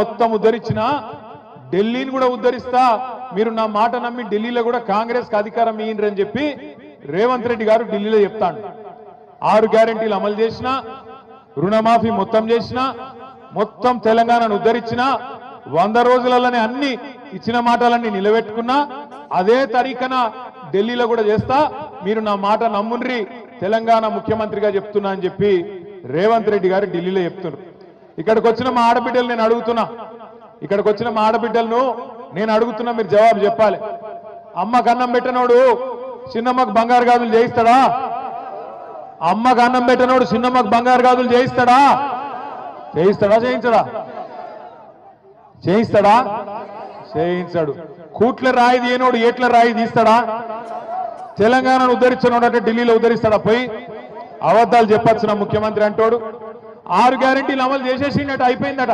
మొత్తం ఉద్ధరించిన ఢిల్లీని కూడా ఉద్ధరిస్తా. మీరు నా మాట నమ్మి ఢిల్లీలో కూడా కాంగ్రెస్కి అధికారం ఇయ్యండి అని చెప్పి రేవంత్ రెడ్డి గారు ఢిల్లీలో చెప్తాడు. ఆరు గ్యారెంటీలు అమలు చేసిన రుణమాఫీ మొత్తం చేసిన మొత్తం తెలంగాణను ఉద్ధరించిన వంద రోజులలోనే అన్ని ఇచ్చిన మాటలన్నీ నిలబెట్టుకున్నా అదే తరీకన ఢిల్లీలో కూడా చేస్తా. మీరు నా మాట నమ్ముండ్రి తెలంగాణ ముఖ్యమంత్రిగా చెప్తున్నా అని చెప్పి రేవంత్ రెడ్డి గారు ఢిల్లీలో చెప్తున్నారు. ఇక్కడికి వచ్చిన మా ఆడబిడ్డలు నేను అడుగుతున్నా. ఇక్కడికి వచ్చిన మా ఆడబిడ్డలను నేను అడుగుతున్నా మీరు జవాబు చెప్పాలి. అమ్మకు అన్నం పెట్టినోడు చిన్నమ్మకు బంగారు గాజులు చేయిస్తాడా? అమ్మకు అన్నం పెట్టినోడు చిన్నమ్మకు బంగారు గాజులు చేయిస్తాడా? చేయిస్తాడా చేయించడా? చేయిస్తాడా? చేయించాడు. కూట్ల రాయి తీయనోడు ఏట్ల రాయి తీస్తాడా? తెలంగాణను ఉద్ధరించినోడు అంటే ఢిల్లీలో ఉద్ధరిస్తాడా? పోయి అబద్ధాలు నా ముఖ్యమంత్రి అంటోడు? ఆరు గ్యారెంటీలు అమలు చేసేసిండట అయిపోయిందట.